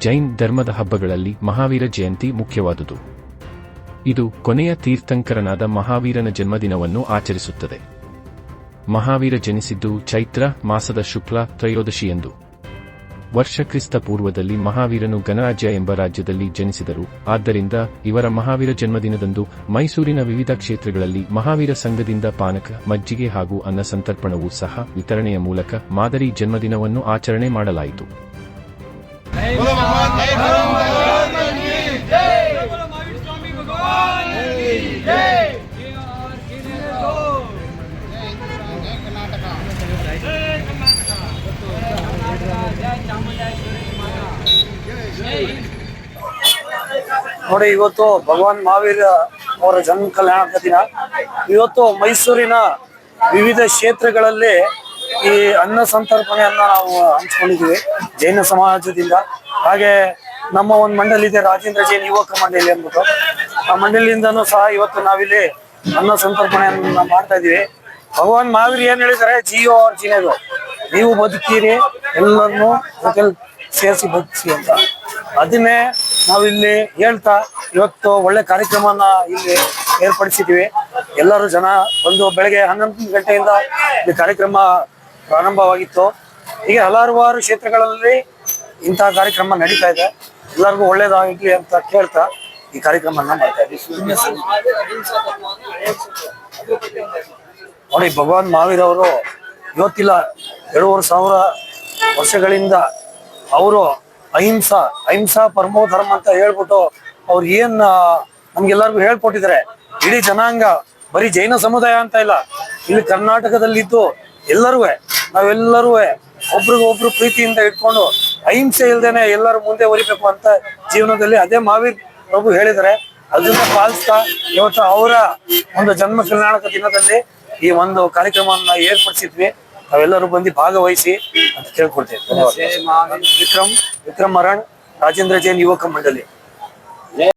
ಜೈನ್ ಧರ್ಮದ ಹಬ್ಬಗಳಲ್ಲಿ ಮಹಾವೀರ ಜಯಂತಿ ಮುಖ್ಯವಾದುದು. ಇದು ಕೊನೆಯ ತೀರ್ಥಂಕರನಾದ ಮಹಾವೀರನ ಜನ್ಮದಿನವನ್ನು ಆಚರಿಸುತ್ತದೆ. ಮಹಾವೀರ ಜನಿಸಿದ್ದು ಚೈತ್ರ ಮಾಸದ ಶುಕ್ಲ ತ್ರಯೋದಶಿಯಂದು. ವರ್ಷ ಕ್ರಿಸ್ತ ಪೂರ್ವದಲ್ಲಿ ಮಹಾವೀರನು ಗಣರಾಜ್ಯ ಎಂಬ ರಾಜ್ಯದಲ್ಲಿ ಜನಿಸಿದರು. ಆದ್ದರಿಂದ ಇವರ ಮಹಾವೀರ ಜನ್ಮದಿನದಂದು ಮೈಸೂರಿನ ವಿವಿಧ ಕ್ಷೇತ್ರಗಳಲ್ಲಿ ಮಹಾವೀರ ಸಂಘದಿಂದ ಪಾನಕ, ಮಜ್ಜಿಗೆ ಹಾಗೂ ಅನ್ನ ಸಂತರ್ಪಣವೂ ಸಹ ವಿತರಣೆಯ ಮೂಲಕ ಮಾದರಿ ಜನ್ಮದಿನವನ್ನು ಆಚರಣೆ ಮಾಡಲಾಯಿತು. ನೋಡಿ, ಇವತ್ತು ಭಗವಾನ್ ಮಹಾವೀರ ಅವರ ಜನ್ಮ ಕಲ್ಯಾಣದ ದಿನ. ಇವತ್ತು ಮೈಸೂರಿನ ವಿವಿಧ ಕ್ಷೇತ್ರಗಳಲ್ಲಿ ಈ ಅನ್ನ ಸಂತರ್ಪಣೆಯನ್ನ ನಾವು ಹಂಚ್ಕೊಂಡಿದ್ದೀವಿ. ಜೈನ ಸಮಾಜದಿಂದ. ಹಾಗೆ ನಮ್ಮ ಒಂದು ಮಂಡಳಿ ಇದೆ, ರಾಜೇಂದ್ರ ಜೈನ್ ಯುವಕ ಮಂಡಳಿ ಅಂದ್ಬಿಟ್ಟು. ಆ ಮಂಡಳಿಯಿಂದನೂ ಸಹ ಇವತ್ತು ನಾವಿಲ್ಲಿ ಅನ್ನ ಸಂತರ್ಪಣೆಯನ್ನು ಮಾಡ್ತಾ ಇದೀವಿ. ಭಗವಾನ್ ಮಹಾವೀರ್ ಏನ್ ಹೇಳಿದಾರೆ? ಜಿಯೋ ಅವ್ರ ಜಿನೇದು. ನೀವು ಬದುಕೀರಿ ಎಲ್ಲರನ್ನು ಜೊತೆಲಿ ಸೇರಿಸಿ ಬದುಕಿಸಿ ಅಂತ. ಅದನ್ನೇ ನಾವಿಲ್ಲಿ ಹೇಳ್ತಾ ಇವತ್ತು ಒಳ್ಳೆ ಕಾರ್ಯಕ್ರಮನ ಇಲ್ಲಿ ಏರ್ಪಡಿಸಿದ್ದೀವಿ. ಎಲ್ಲರೂ ಜನ ಬಂದು ಬೆಳಗ್ಗೆ ಹನ್ನೊಂದು ಗಂಟೆಯಿಂದ ಈ ಕಾರ್ಯಕ್ರಮ ಪ್ರಾರಂಭವಾಗಿತ್ತು. ಹೀಗೆ ಹಲವಾರು ಕ್ಷೇತ್ರಗಳಲ್ಲಿ ಇಂತಹ ಕಾರ್ಯಕ್ರಮ ನಡೀತಾ ಇದೆ. ಎಲ್ಲರಿಗೂ ಒಳ್ಳೇದಾಗಲಿ ಅಂತ ಕೇಳ್ತಾ ಈ ಕಾರ್ಯಕ್ರಮನ ನೋಡಿ, ಭಗವಾನ್ ಮಹಾವೀರ್ ಅವರು ಇವತ್ತಿಲ್ಲ, ಎರಡೂವರೆ ಸಾವಿರ ವರ್ಷಗಳಿಂದ ಅವರು ಅಹಿಂಸಾ ಅಹಿಂಸಾ ಪರಮೋ ಧರ್ಮ ಅಂತ ಹೇಳ್ಬಿಟ್ಟು ಅವ್ರು ಏನ್ ನಮ್ಗೆಲ್ಲರಿಗೂ ಹೇಳ್ಕೊಟ್ಟಿದ್ದಾರೆ. ಇಡೀ ಜನಾಂಗ, ಬರೀ ಜೈನ ಸಮುದಾಯ ಅಂತ ಇಲ್ಲ. ಇಲ್ಲಿ ಕರ್ನಾಟಕದಲ್ಲಿದ್ದು ಎಲ್ಲರೂ ನಾವೆಲ್ಲರೂ ಒಬ್ರಿಗೊಬ್ರು ಪ್ರೀತಿಯಿಂದ ಇಟ್ಕೊಂಡು ಅಹಿಂಸೆ ಇಲ್ದೇನೆ ಎಲ್ಲರೂ ಮುಂದೆ ಹೊರಿಬೇಕು ಅಂತ ಜೀವನದಲ್ಲಿ ಅದೇ ಮಹಾವೀರ್ ಪ್ರಭು ಹೇಳಿದರೆ ಅದನ್ನ ಪಾಲಿಸ್ತಾ ಇವತ್ತು ಅವರ ಒಂದು ಜನ್ಮ ಕಲ್ಯಾಣಕ ದಿನದಲ್ಲಿ ಈ ಒಂದು ಕಾರ್ಯಕ್ರಮವನ್ನ ಏರ್ಪಡಿಸಿದ್ವಿ. ನಾವೆಲ್ಲರೂ ಬಂದು ಭಾಗವಹಿಸಿ ಅಂತ ಕೇಳ್ಕೊಡ್ತೇವೆ. ವಿಕ್ರಮ್ ವಿಕ್ರಮ್ ಮರಣ್ ರಾಜೇಂದ್ರ ಜೈನ್ ಯುವಕ ಮಂಡಳಿ.